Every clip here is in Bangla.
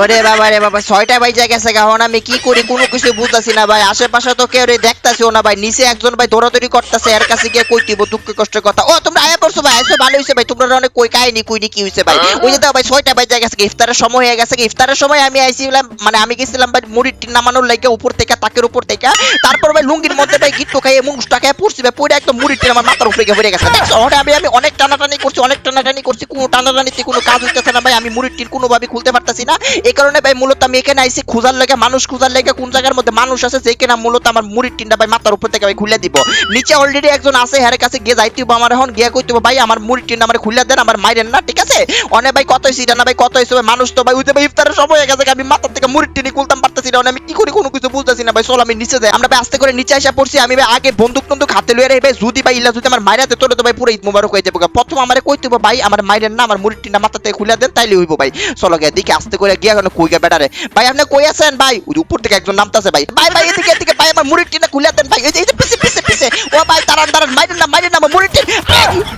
ওরে বাবা রে বাবা ছয়টা বাইজা গেছে এখন আমি কি করি? কোনো কিছু বুঝতেছি না ভাই আশেপাশে তো কেউ দেখতাছিও না ভাই নিচে একজন ভাই দৌড়াদৌড়ি করতেছে এর কাছে গিয়ে কই দিব দুঃখ কষ্টের কথা। ও তোমরা আয়া পড়ছো ভাই আইসো ভালো হইছে ভাই তোমরা অনেক কই কাহিনী কইনি কি হইছে ভাই? ওই যে ভাই ছয়টা বাইজা গেছে ইফতারের সময় হয়ে গেছে ইফতারের সময় আমি আইছিলাম মানে আমি গেছিলাম ভাই মুড়ির নামানোর লাগে উপর থেকে তাকের উপর থেকে তারপর ভাই লুঙ্গির মধ্যে ভাই গিট্টু খাই এমন টাকায় পড়ছি ভাই পড়ে একদম মুড়ির আমার মাথার উপরে গিয়ে পড়ে গেছে। দেখছ আমি আমি অনেক টানাটানি করছি অনেক টানাটানি করছি কোনো টানাটানিতে কোনো কাজ হইতেছে না ভাই আমি মুড়ির টিন কোনোভাবে খুলতে পারতাছি না। এই কারণে ভাই, মূলত আমি এখানে আইছি খোঁজার লাগে, মানুষ খোঁজার লাগে, কোন জায়গার মধ্যে মানুষ আছে যেখানে মূলত আমার মুড়ির টিনটা ভাই মাথার উপর থেকে ভাই খুলে দিব। নিচে অলরেডি একজন আছে হ্যার কাছে গিয়ে যাইতে হইবো আমার এখন, গিয়ে কইতে ভাই, আমার মুড়ির টিনটা আমার খুলে দেন, আমার মাইরেন না, ঠিক আছে? অনেক ভাই, কত হইছে না ভাই, কত হইছে, ভাই, মানুষ তো ভাই উঠে ভাই ইফতারের সময় হয়ে গেছে, আমি মাথার থেকে মুড়ির টিনি খুলতাম, পারতেছি না আমি কি করি, কোনো কিছু বুঝতেছি না, ভাই, চল আমি নিচে যাই। আমরা ভাই, আস্তে করে নিচে আসা পড়ছি, আমি ভাই, আগে বন্দুক টন্দুক হাতে লইয়া রে, ভাই, যদি ভাই ইল্লা, যদি আমার মাইরাতে তোরে, তো ভাই পুরো ঈদ মুবারক হয়ে যাবে প্রথম আমারে কইতে ভাই, আমার মাইরেন না, আমার মুড়ির টিনটা মাথা থেকে খুলে দেন, তাইলে হইবো ভাই। চলো গিয়ে দিকে আস্তে করে গিয়া কেন কই বেটারে? ভাই আপনি কই আছেন? ভাই উপর থেকে একজন নামতাছে ভাই। ভাই ভাই এদিকে এদিকে ভাই আমার খুলে দেন ভাই। এই যে পিছে পিছে পিছে। ও ভাই দাঁড়ান মাইরেন না না আমার টিন।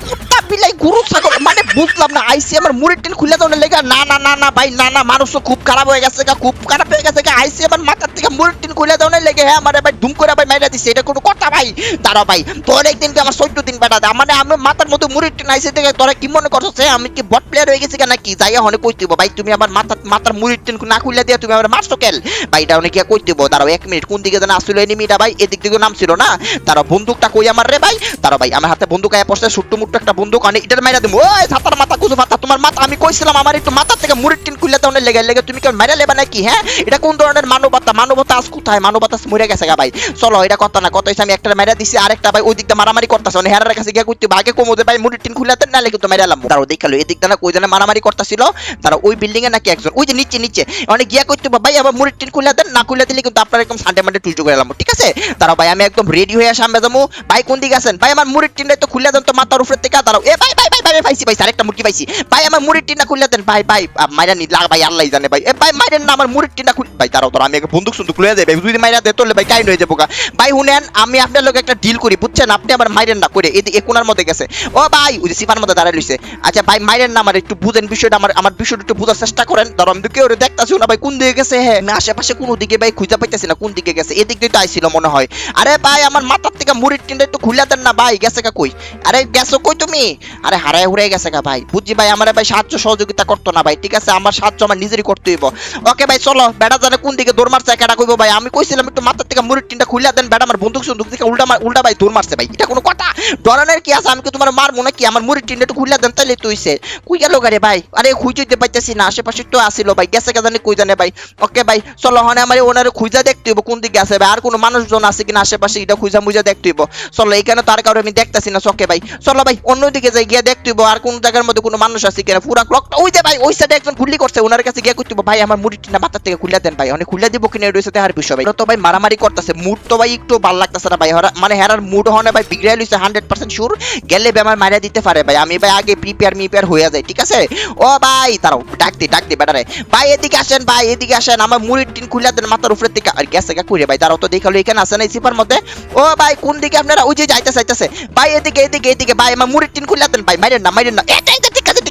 কুত্তা বিলাই গরু ছাগল। মানে বুঝলাম না আইসি আমার টিন দেওয়ার লেগে না না না না ভাই না না মানুষ খুব খারাপ হয়ে গেছে গা, খুব খারাপ হয়ে গেছে গা। আইসি আমার মাথার থেকে মুড়ির টিন খুলে দেওয়ার লেগে হ্যাঁ আমার ভাই ধুম করে ভাই মাইরা দিছে। এটা কোনো কথা ভাই। দাঁড়া ভাই তোর একদিন আমার চোদ্দ দিন বেটা দেয়। মানে আমি মাথার মধ্যে মুড়ির টিন আইসি থেকে তোরা কি মনে করছ আমি কি বট প্লেয়ার হয়ে গেছি কেন কি যাই হনে কই দিব ভাই তুমি আমার মাথা মাথার মুড়ির না খুলে দিয়া তুমি আমার মারছো কেল? ভাই, এটা অনেক কই দিব। দাঁড়াও, এক মিনিট, কোন দিকে যেন আসছিল এনিমিটা ভাই? এদিক দিকে নাম ছিল না। তারা বন্দুকটা কই আমার রে ভাই? তারা ভাই, আমার হাতে বন্দুক আয়া পড়ছে, ছোট্ট মুট্ট একটা বন্দুক আনে, এটার মাইরা দিমু। ওই ছাতার মাথা কুসু মাথা, তোমার মাথা, আমি কইছিলাম আমার একটু মাথা থেকে মুড়ির টিন খুলে দাও লেগে লেগে তুমি কেন মাইরা লেবা নাকি হ্যাঁ? এটা কোন ধরনের মানবতা? মানবতা আজ কোথায়? মানবতা মরে গেছে গা ভাই। চলো, এটা কথা না, কথা হইছে আমি একটা মাইরা দিছি, আরেকটা ভাই ওই দিকটা মারামারি করতেছে মানে হেরার কাছে গিয়ে কইতে ভাগে কমো যে ভাই মুড়ির টিন খুলে দেন নালে কিন্তু মাইরালাম তারও দেখাল এদিকটা না কই জানে মারামারি করতেছিল। তারা ওই বিল্ডিং এ নাকি একজন, ওই যে নিচে নিচে। অনেক গিয়া কইতে ভাই আবার মুড়ির টিন খুলে দেন না খুলে দিলে কিন্তু আপনার একদম সানডে মানডে টুইটো করে এলাম ঠিক আছে? তারা ভাই আমি একদম রেডি হয়ে সামনে যাব। ভাই কোন দিকে আছেন? ভাই আমার মুড়ির টিনটা তো খুলে দেন তো মাথার উপরে থেকে দাঁড়াও এ ভাই ভাই ভাই ভাই ভাই, পাইছি পাইছি আরেকটা মুরগি পাইছি। ভাই আমার মুড়ির টিনটা খুলে দেন। ভাই ভাই মাইরা নি লাগ ভাই আল্লাহ জানে ভাই। এ ভাই মাইরেন না আমার মুড়ির টিনটা খুলে ভাই দাঁড়াও দাঁড়াও আমি আগে বন্দুক সুন্দুক লয়ে যাই ভাই। যদি মাইরা দে তোলে ভাই কাইন হয়ে যাব ভাই শুনেন আমি আপনার লোক একটা ডিল করি বুঝছেন? আপনি আমার মাইরেন না করে এই কোনার মধ্যে গেছে। ও ভাই ওই যে সিপার মধ্যে দাঁড়ায় লইছে আচ্ছা ভাই মাইরেন না আমার একটু বুঝেন বিষয়টা আমার আমার বিষয়টা একটু বোঝার চেষ্টা করেন। ধরো আমি তো কেউ দেখতাছি না ভাই? কোন দিকে গেছে? হ্যাঁ আমি আশেপাশে কোনো দিকে ভাই খুঁজে পাইতেছি না কোন দিকে গেছে। এদিক দিয়ে তো আইছিল মনে হয়। আরে ভাই, আমার মাথার থেকে মুড়ির টিনটা একটু খুলে দেন না ভাই। গেছে গা কই? আরে গেছো কই তুমি? আরে হারায় হুড়ে গেছে গা ভাই। বুঝছি ভাই, আমার ভাই সাহায্য সহযোগিতা করতো না ভাই। ঠিক আছে, আমার সাহায্য আমার নিজেরই করতে হইব। ওকে ভাই, চলো। বেড়া জানে কোন দিকে দৌড় মারছে কেটা কইবো ভাই। আমি কইছিলাম একটু মাথার থেকে মুড়ির টিনটা খুলে দেন। বেড়া আমার বন্দুক সুন্দুক থেকে উল্টা উল্টা ভাই দৌড় মারছে ভাই। এটা কোনো কথা? ডরানোর কি আছে? আমি কি তোমার মারবো নাকি? আমার মুড়ির টিনটা একটু খুলে দেন, তাইলে তুইছে কই গেল গারে ভাই? আরে খুঁজতে পাইতেছি না। আশেপাশে তো আসিল ভাই। গেছে কে জানি কই জানে ভাই। ওকে ভাই, চলো হনে আমার ওনার খুঁজা দেখতে হইব কোন দিকে আছে ভাই। আর কোনো মানুষজন আছে কিনা আশেপাশে এটা খুঁজা মুজা দেখতে হইব। চলো এখানে তার কারণে আমি দেখতাছি না চকে ভাই। চলো ভাই অন্যদিকে যাই, গিয়ে দেখতে হইব। আর কোন জায়গার মধ্যে কোনো মানুষ আছে কিনা। পুরা ক্লকটা ওই যে ভাই, ওই সাইডে একজন গুলি করছে। ওনার কাছে গিয়ে করতে ভাই, আমার মুড়ি টিনা মাথার থেকে খুলে দেন ভাই। অনেক খুলে দিব কিনা, এটা তাহার বিষয় ভাই। তো ভাই মারামারি করতেছে। মুড তো ভাই একটু ভালো লাগতেছে না ভাই। মানে হেরার মুড হনে ভাই বিগড়ে লইছে হান্ড্রেড পার্সেন্ট শিওর গেলে বেমার মারা দিতে পারে ভাই। আমি ভাই আগে প্রিপেয়ার মিপেয়ার হয়ে যায় ঠিক আছে? ও ভাই তারাও ডাক দি ডাক দি, বেটারে। ভাই এদিকে আসেন ভাই, এদিকে আসেন। আমার মুড়ির টিন খুলে দেন মাথার উপরে থেকে আর গেছে গা করে ভাই তারাও তো দেখাল এখানে আসেন এই সিপার মধ্যে? ও ভাই, কোন দিকে আপনারা? ওই যে যাইতে চাইতেছে ভাই, এদিকে এদিকে এদিকে। ভাই, আমার মুড়ির টিন খুলে দেন, ভাই, মাইরেন না মাইরেন না। এটা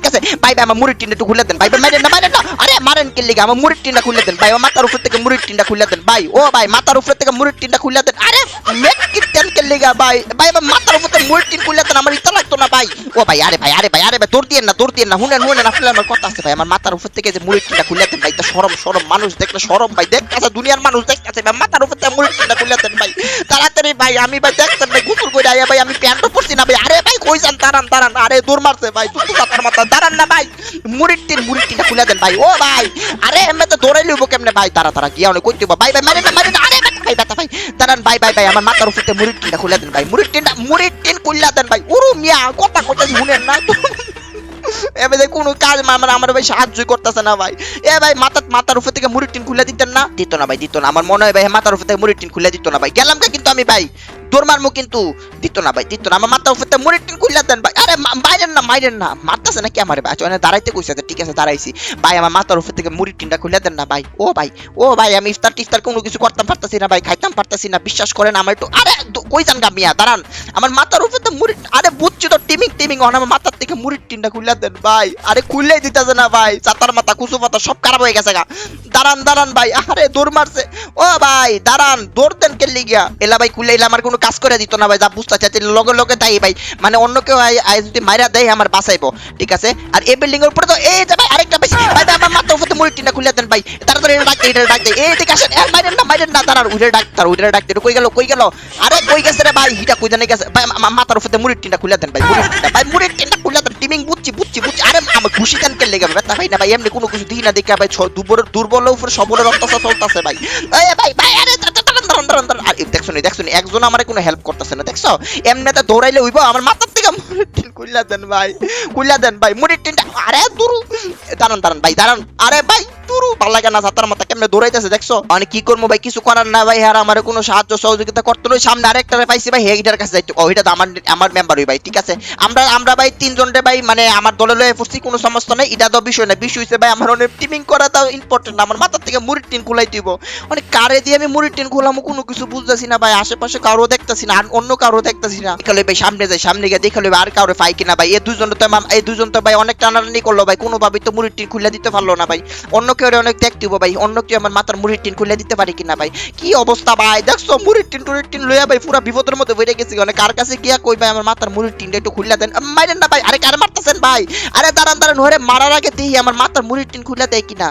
আছে? ভাই ভাই, আমার মুড়ির টিনটা খুলে দেন। ভাই ভাই মাইরেন না মাইরেন না। আরে, মারেন কে লিগা? আমার মুড়ির টিনটা খুলে দেন। ভাই মাথার উপর থেকে মুড়ির টিনটা খুলে দেন। ভাই, ও ভাই, মাথার উপর থেকে মুড়ির টিনটা খুলে দেন। আরে মেট কি টেন কে লিগা? ভাই ভাই, আমার মাথার উপর থেকে মুড়ির টিন খুলে দেন। আমার ইচ্ছা লাগতো না, ভাই। ও ভাই, আরে ভাই আরে ভাই আরে, ভাই দৌড় দিয়ে না দৌড় দিয়ে না। হুনেন হুনেন আসলে আমার কথা আছে, ভাই। আমার মাথার উপর থেকে যে মুড়ির টিনটা খুলে দেন, ভাই, তো সরম সরম মানুষ দেখলে সরম, ভাই। দেখতেছে দুনিয়ার মানুষ দেখতেছে, ভাই। মাথার উপর থেকে মুড়ির টিনটা খুলে দেন, ভাই। তাড়াতাড়ি, ভাই, আমি, ভাই দেখতেন ভাই গোসল করে আয়া, ভাই, আমি প্যান্টও পরছি না, ভাই। আরে, ভাই, কই যান? তারান দাঁড়ান। আরে, দৌড় মারছে, ভাই। তুই মাথার মাথা দাঁড়ান ভাই মুড়ির টিন খুলে দেন ভাই ও ভাই আরে এমনি তো দৌড়াই কেমনে ভাই তারা তারা গিয়া অনেক কইতে ভাই ভাই মারে না মারে না আরে ভাই ভাই দাঁড়ান ভাই ভাই ভাই আমার মাথার খুলে দেন ভাই খুলে দেন ভাই উরু মিয়া কথা কথা শুনেন না কাজ আমার ভাই সাহায্য করতেছে না ভাই এ ভাই মাথার মাথার উপর থেকে মুড়ির টিন খুলে দিতেন না দিত না ভাই দিত না আমার মনে হয় ভাই মাথার উপর থেকে মুড়ির টিন খুলে দিত না ভাই গেলাম কিন্তু আমি ভাই তোর মারমু কিন্তু দিত না ভাই দিত না। আমার মাথা উপরে টিন খুললা দেন ভাই। আরে মাইরেন না মাইরেন না। মারতাছে নাকি আমার ভাই? আচ্ছা দাঁড়াইতে কইছে আচ্ছা, ঠিক আছে দাঁড়াইছি। ভাই আমার মাথার উপর থেকে মুড়ির টিনটা খুলে দেন না ভাই। ও ভাই ও ভাই আমি ইফতার টিফতার কোনো কিছু করতাম পারতাছি না ভাই খাইতাম পারতাছি না। বিশ্বাস করেন আমার একটু আরে কই যান গা মিয়া? দাঁড়ান। আমার মাথার উপর তো মুড়ি আরে বুঝছি তো টিমিং টিমিং। অন আমার মাথার থেকে মুড়ির টিনটা খুলে দেন ভাই। আরে খুললেই দিতেছে না ভাই। চাতার মাথা কুসু পাতা সব খারাপ হয়ে গেছে গা। দাঁড়ান দাঁড়ান ভাই। আরে দৌড় মারছে। ও ভাই দাঁড়ান দৌড় দেন কেলি গিয়া। এলা ভাই খুলে এলা আমার কোনো কাজ করে দিত না ভাই যা বুঝতে চাচ্ছি লগে লগে তাই ভাই। মানে অন্য কেউ আই- যদি মাইরা দেয় আমার বাঁচাইবো। ঠিক আছে? আর এই বিল্ডিং এর উপরে তো এই যে ভাই আরেকটা বেশি। ভাই ভাই, আমার মাথার উপরে মুড়ির টিনটা খুলে দেন ভাই। তাড়াতাড়ি এটা ডাক দে, এটা ডাক দে এই দিকে আসেন। এ, মাইরেন না মাইরেন না। উইরে ডাক তার উইরে ডাক দে কই গেল কই গেল? আরে কই গেছে রে ভাই? হিটা কই জানে গেছে? ভাই আমার মাথার উপরে মুড়ির টিনটা খুলে দেন ভাই। মুড়ির টিনটা ভাই মুড়ির টিনটা খুলে দেন। টিমিং বুঝছি বুঝছি বুঝছি। আরে আমার খুশি দেন কে লেগে ভাই ভাই না ভাই এমনি কোনো কিছু দিই না দেখে ভাই। দুর্বলের উপরে সবলের অত্যাচার চলতেছে ভাই। এই ভাই ভাই আরে দাঁড়ান, দাঁড়ান, দাঁড়ান, দাঁড়ান, দেখছ নি দেখছ নি একজন আমার কোনো হেল্প করতেছে না দেখছ? এমনিতে দৌড়াইলে উইব আমার মাথার থেকে মুড়ির টিন খুললা দেন ভাই কুইলা দেন ভাই মুড়ির টিনটা আরে দূর। দাঁড়ান দাঁড়ান ভাই দাঁড়ান। আরে ভাই দুরু ভালো লাগে না সাতার মাথা কেমনে দৌড়াইতেছে দেখছ? মানে কি করব ভাই? কিছু করার না ভাই আর আমার কোনো সাহায্য সহযোগিতা করতে নয় সামনে আরেকটা পাইছি ভাই হেগিটার কাছে যাইতো। ও এটা আমার আমার মেম্বারই ভাই, ঠিক আছে? আমরা আমরা ভাই তিনজন রে ভাই মানে আমার দলে লয়ে পড়ছি কোনো সমস্যা নাই। এটা তো বিষয় না। বিষয় হইছে ভাই, আমার অনেক টিমিং করা তাও ইম্পর্টেন্ট আমার মাথার থেকে মুড়ির টিন খুলাই দিব। মানে কারে দিয়ে আমি মুড়ির টিন খোলামো কোনো কিছু বুঝতেছি না ভাই। আশেপাশে কারও দেখতেছি না, আর অন্য কারও দেখতেছি না। দেখালে ভাই, সামনে যাই, সামনে গিয়ে দেখালে আর কারও পাই কিনা ভাই। এই দুজন তো এই দুজন তো ভাই অনেক টানাটানি করল ভাই। কোনোভাবেই তো মুড়ির টিন খুলে দিতে পারল না ভাই। অন্য কেউ অনেক দেখতে হইবো ভাই। অন্য কেউ আমার মাথার মুড়ির টিন খুলে দিতে পারি কিনা ভাই? কি অবস্থা ভাই? দেখছ, মুড়ির টিন টুড়ির টিন লইয়া ভাই পুরা বিপদের মধ্যে বেড়ে গেছি। মানে কার কাছে গিয়া কই ভাই আমার মাথার মুড়ির টিনটা একটু খুলে দেন। মাইরেন না ভাই, আরে কার মারতেছেন ভাই? আরে দাঁড়ান দাঁড়ান, ওরে মারার আগে দিই, আমার মাথার মুড়ির টিন খুলে দেয় কিনা?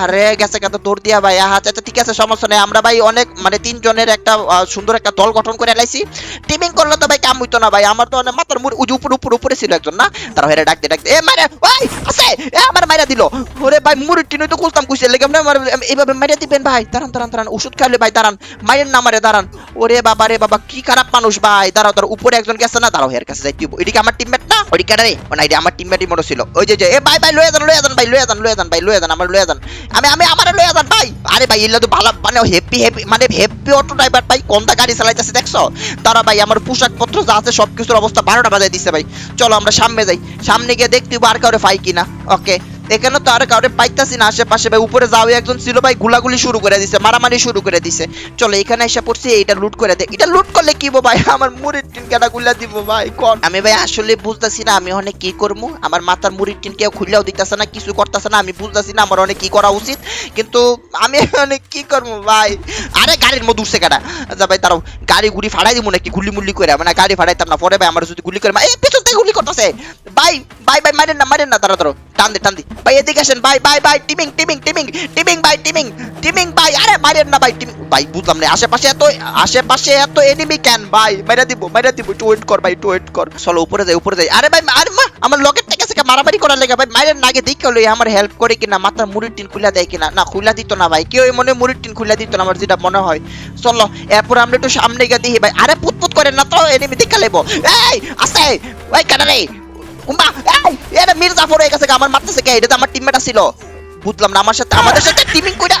আরে গেছে কত দৌড় দিয়া ভাই। আচ্ছা আচ্ছা ঠিক আছে, সমস্যা নেই। আমরা ভাই অনেক মানে তিনজনের একটা সুন্দর একটা দল গঠন করে লাইছি। টিমিং করলে তো ভাই কাম হইতো না ভাই। আমার তো অনেক মাথার মুড়ি উজু উপর উপর, উপরে ছিল একজন, না? তারা হেরে ডাকতে ডাকতে, এ মারে ওই, আছে, এ আমার মাইরা দিল। ওরে ভাই, মুড়ির টিন তো খুলতাম কুইছে লেগে না আমার এইভাবে মাইরা দিবেন ভাই। দাঁড়ান দাঁড়ান দাঁড়ান, ওষুধ খাইলে ভাই, দাঁড়ান। মাইরেন না মারে দাঁড়ান। ওরে বাবা রে বাবা, কি খারাপ মানুষ ভাই। দাঁড়াও দাঁড়াও, উপরে একজন গেছে না? দাঁড়াও, হের কাছে যাই এদিকে আমার টিমমেট না? ওই কাটা রে? ও না এটা আমার টিমমেটই মনে ছিল। ওই যে এ ভাই ভাই, লয়ে যান লয়ে যান, ভাই, লয়ে যান লয়ে যান, ভাই, লয়ে যান, আমার লয়ে যান। আমি আমি, আমার লয়ে যান, ভাই। আরে ভাই, এগুলো তো ভালো মানে হ্যাপি হ্যাপি মানে হ্যাপি অটো ড্রাইভার ভাই, কোনটা গাড়ি চালাইতেছে দেখছ? তারা ভাই, আমার পোশাক পত্র যা আছে সব কিছুর অবস্থা বারোটা বাজায় দিচ্ছে ভাই। চলো আমরা সামনে যাই। সামনে গিয়ে দেখতে আর কাউরে পাই কিনা। ওকে এখানে তো আর কাউরে পাইতাছি না আশেপাশে। ভাই, উপরে যাও একজন ছিল, ভাই, গুলাগুলি শুরু করে দিছে, মারামারি শুরু করে দিছে। চলো, এখানে এসে পড়ছি, এইটা লুট করে দে। এটা লুট করলে কি ভাই? আমার মুড়ির টিন কেনা গুলা দিব, ভাই, কোন? আমি, ভাই, আসলে বুঝতাছি না, আমি অনেক কি করব? আমার মাথার মুড়ির টিন কেউ খুললেও দিতেছে না, কিছু করতেছে না, আমি বুঝতাছি না, আমার অনেক কি করা উচিত। কিন্তু আমি অনেক কি করব, ভাই? আরে, গাড়ির মধ্যে উঠছে কাটা আচ্ছা ভাই তারাও গাড়ি গুড়ি ফাড়াই দিব নাকি? গুলি মুলি করে মানে গাড়ি ফাড়াইতাম না। পরে, ভাই, আমার যদি গুলি করে এই, পেছন থেকে গুলি করতেছে। ভাই ভাই ভাই, মারেন না মারেন না তারা ধরো টান দে, টান দি। ভাই এদিকে আসেন ভাই ভাই ভাই টিমিং টিমিং টিমিং টিমিং ভাই টিমিং টিমিং ভাই আরে মারেন না ভাই টিমিং ভাই বুঝলাম না, আশেপাশে এত আশেপাশে এত এনিমি কেন ভাই মাইরা দিব মাইরা দিব, একটু ওয়েট কর, ভাই, একটু ওয়েট কর। চলো, উপরে যাই উপরে যাই। আরে, ভাই, আরে, মা, আমার লকেট থেকে থেকে মারামারি করার লেগে, ভাই মাইরেন নাগে দেখে লই, আমার হেল্প করে কিনা, মাথার মুড়ির টিন খুলে দেয় কিনা। না খুলে দিত না, ভাই, কেউ মনে মুড়ির টিন খুলে দিত না, আমার যেটা মনে হয়। চলো, এরপর আমরা একটু সামনে গিয়ে দেখি, ভাই, আরে, পুতপুত করেন না, তো এনিমি দেখা লেবো। এই আছে ওই কাটা রে কুম্বা এই এটা হয়ে গেছে আমার মারতেছে কে? এটা তো আমার টিমমেট ছিল বুঝলাম না, আমার সাথে আমাদের সাথে টিমিং কইরা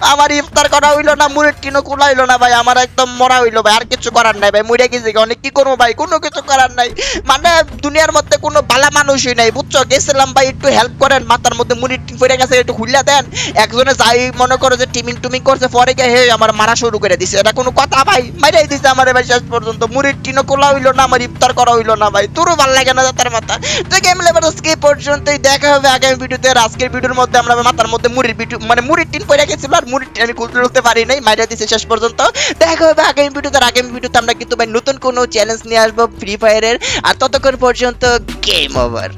আমার ইফতার করা হইল না, মুড়ির টিনও খোলা হইল না, ভাই, আমার একদম মরা হইল, ভাই, আর কিছু করার নাই, ভাই, মরে গেছি অনেক কি করব, ভাই, কোনো কিছু করার নাই মানে দুনিয়ার মধ্যে কোনো ভালো মানুষই নাই, বুঝছ? গেছিলাম, ভাই, একটু হেল্প করেন, মাথার মধ্যে মুড়ির টিন পড়ে গেছে, একটু খুললা দেন। একজনে যাই মনে করো যে টিমিং টুমিং করছে, পরে গিয়ে হে আমার মারা শুরু করে দিছে। এটা কোনো কথা ভাই, মাইরাই দিছে আমার ভাই শেষ পর্যন্ত। মুড়ির টিনও খোলা হইল না, আমার ইফতার করা হইল না ভাই। তোরও ভালো লাগে না তার মাথা। তো গেম লেবার আজকে পর্যন্তই। দেখা হবে আগামী ভিডিওতে। আজকের ভিডিওর মধ্যে আমরা মাথার মধ্যে মুড়ির ভিডিও মানে মুড়ির টিন পড়ে গেছিল, আর মুড়ির টিন আমি খুলতে পারি নাই মাইরা দিছে শেষ পর্যন্ত। দেখা হবে আগামী ভিডিওতে। আর আগামী ভিডিওতে আমরা কিন্তু ভাই নতুন কোনো চ্যালেঞ্জ নিয়ে আসব ফ্রি ফায়ারের আর ততক্ষণ পর্যন্ত গেম ওভার